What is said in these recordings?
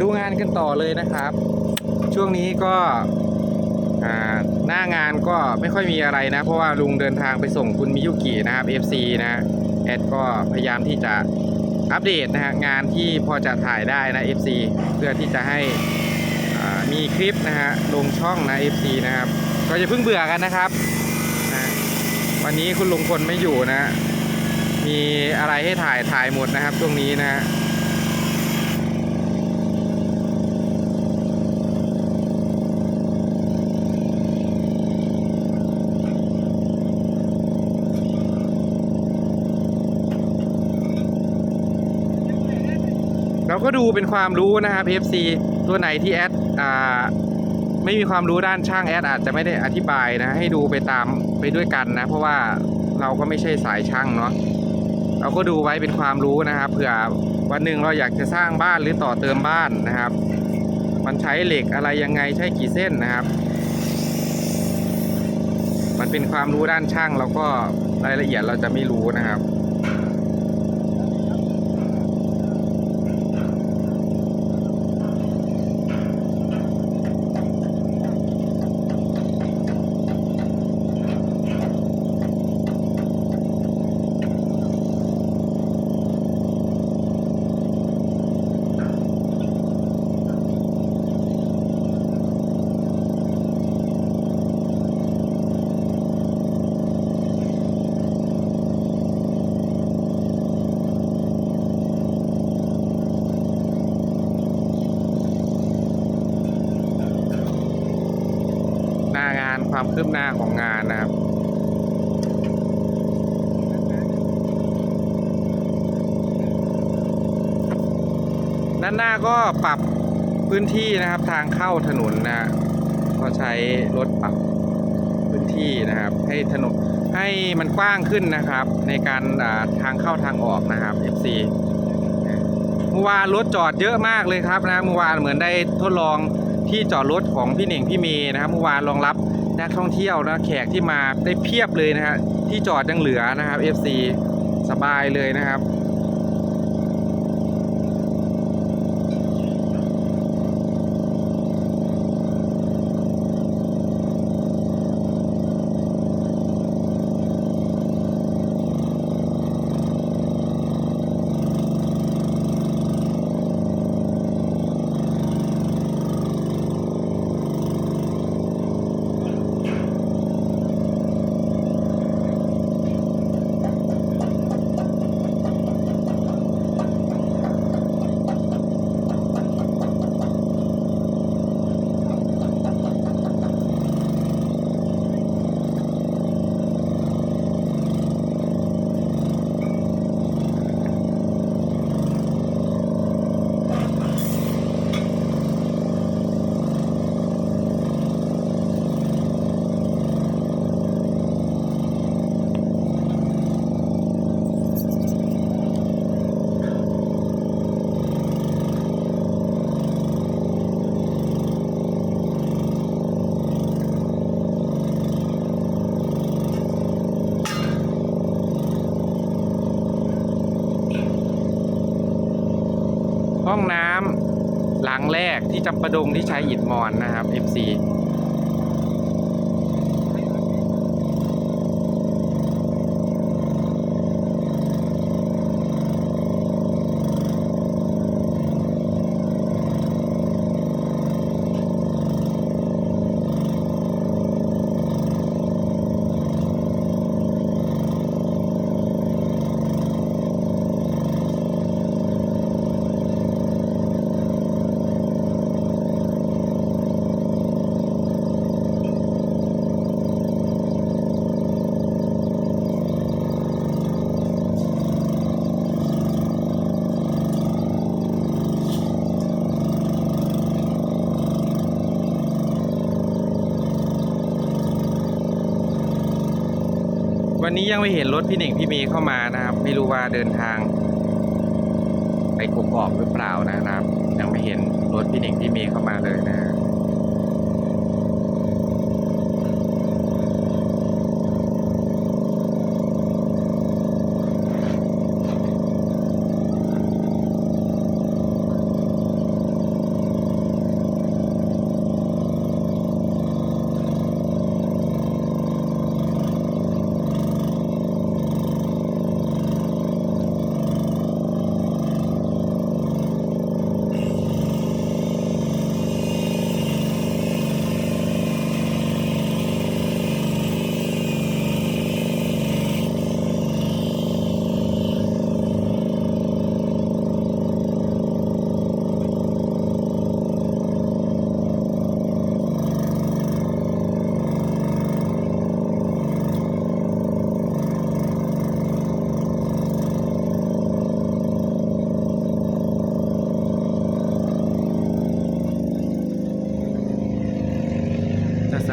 ดูงานกันต่อเลยนะครับ ช่วงนี้ก็อ่าหน้างานก็ไม่ค่อยมีอะไรนะ เพราะว่าลุงเดินทางไปส่งคุณมิยุกินะครับ FC นะแอดก็พยายามที่จะอัปเดตนะฮะงานที่พอจะถ่ายได้นะ FC เพื่อที่จะให้มีคลิปนะฮะลงช่องนะ FC นะครับ ก็จะเพิ่งเบื่อกันนะครับนะวันนี้คุณลุงพลไม่อยู่นะ มีอะไรให้ถ่ายถ่ายหมดนะครับช่วงนี้นะฮะ เรา ก็ดูเป็นความรู้นะครับ FC ตัวไหนที่แอดอ่าไม่มีความรู้ด้านช่างแอดอาจจะไม่ได้อธิบายนะ ให้ดูไปตามไปด้วยกันนะ เพราะว่าเราก็ไม่ใช่สายช่างเนาะเราก็ดูไว้เป็นความรู้นะครับเผื่อวันหนึ่งเราอยากจะสร้างบ้านหรือต่อเติมบ้านนะครับ มันใช้เหล็กอะไรยังไงใช้กี่เส้นนะครับ มันเป็นความรู้ด้านช่างเราก็รายละเอียดเราจะไม่รู้นะครับ บหน้าของงานนะครับด้านหน้าก็ปรับพื้นที่นะครับทางเข้าถนนนะก็ใช้รถปรับพื้นที่นะครับ ให้ถนนให้มันกว้างขึ้นนะครับ ในการาทางเข้าทางออกนะครับ FC เมื่อวานรถจอดเยอะมากเลยครับนะเมื่อวานเหมือนได้ทดลองที่จอดรถของพี่เหน่งพี่เมย์นะครับเมื่อวานรองรับ นักท่องเที่ยวนะแขกที่มาได้เพียบเลยนะฮะที่จอดยังเหลือนะครับ FC สบายเลยนะครับ ห้องน้ำหลังแรกที่จำปะดงที่ใช้อิฐมอนนะครับ FC วันนี้ยังไม่เห็นรถพี่เหน่งพี่เมย์เข้ามานะครับ ไม่รู้ว่าเดินทาง ไปกกอกหรือเปล่านะครับ ยังไม่เห็นรถพี่เหน่งพี่เมย์เข้ามาเลยนะฮะ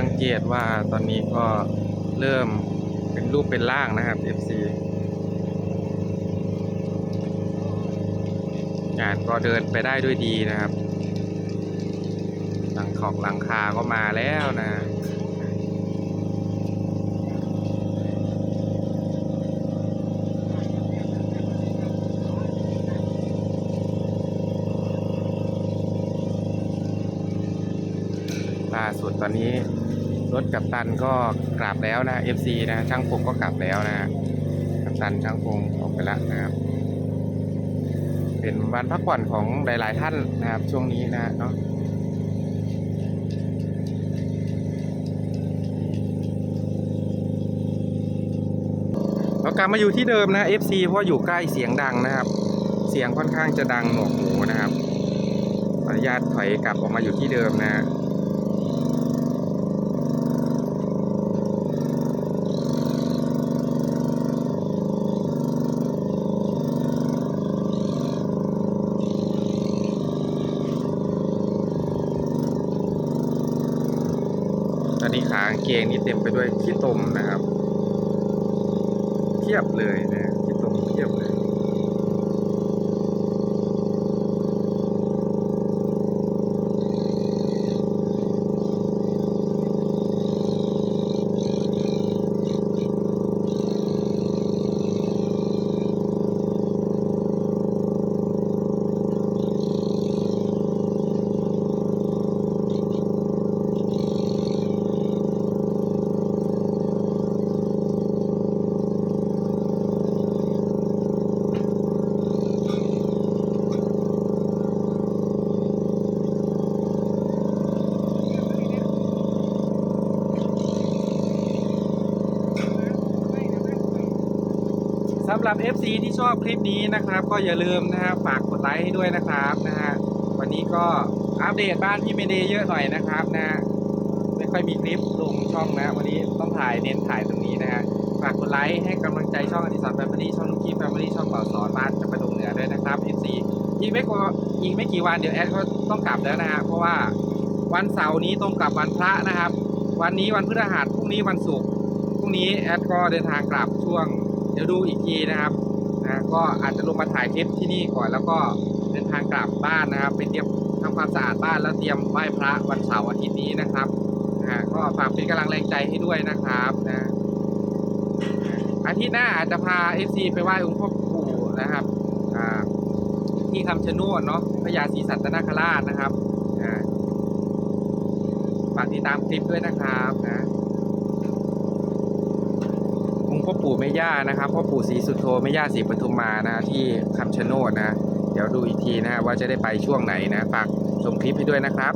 ก ตว่าตอนนี้ก็เริ่มเป็นรูปเป็นร่างนะครับ FC งานก็เดินไปได้ด้วยดีนะครับ หลังขอบหลังคาก็มาแล้วนะล่าสุดตอนนี้ รถกับตันก็กลับแล้วนะ FC นะช่างพงก็กลับแล้วนะกับตันช่างพงออกไปแล้วนะครับ เป็นวันพักผ่อนของหลาย ๆ ท่านนะครับช่วงนี้นะเนาะเรากลับมาอยู่ที่เดิมนะ FC เพราะอยู่ใกล้เสียงดังนะครับ เสียงค่อนข้างจะดังหนวกหูนะครับขออนุญาตถอยกลับออกมาอยู่ที่เดิมนะ ตอนนี้ขากางเกงนี่เต็มไปด้วยขี้ตมนะครับ เทียบเลยนะขี้ตมเทียบเลย สำหรับ FC ที่ชอบคลิปนี้นะครับ ก็อย่าลืมนะครับฝากกดไลค์ให้ด้วยนะครับนะฮะวันนี้ก็อัปเดตบ้านพี่เมเดย์เยอะหน่อยนะครับนะฮะไม่ค่อยมีคลิปลงช่องนะ วันนี้ต้องถ่ายเน้นถ่ายตรงนี้นะฮะฝากกดไลค์ให้กำลังใจช่องอดิสรแฟมิลี่ช่องนุกกี้แฟมิลี่ช่องเป่าสอนบ้านจะประดงเหนือด้วยนะครับ FC อีกไม่กว่อีกไม่กี่วันเดี๋ยวแอดก็ต้องกลับแล้วนะฮะเพราะว่าวันเสาร์นี้ตรงกับวันพระนะครับ วันนี้วันพฤหัสพรุ่งนี้วันศุกร์พรุ่งนี้แอดก็เดินทางกลับช่วง เดี๋ยวดูอีกทีนะครับนะก็อาจจะลงมาถ่ายคลิปที่นี่ก่อน แล้วก็เดินทางกลับบ้านนะครับ ไปเตรียมทำความสะอาดบ้านแล้วเตรียมไหว้พระวันเสาร์อาทิตย์นี้นะครับนะก็ฝากเป็นกำลังแรงใจให้ด้วยนะครับนะอาทิตย์หน้าอาจจะพา FC ไปไหว้องค์พ่อปู่นะครับที่คำชะโนดเนาะพญาศรีสัตนคราชนะครับฝากติดตามคลิปด้วยนะครับนะ องค์พ่อ ปู่แม่ย่านะครับพ่อปู่ศรีสุโธแม่ย่าศรีปทุมมานะที่คำชะโนดนะ เดี๋ยวดูอีกทีนะว่าจะได้ไปช่วงไหนนะฝากชมคลิปให้ด้วยนะครับ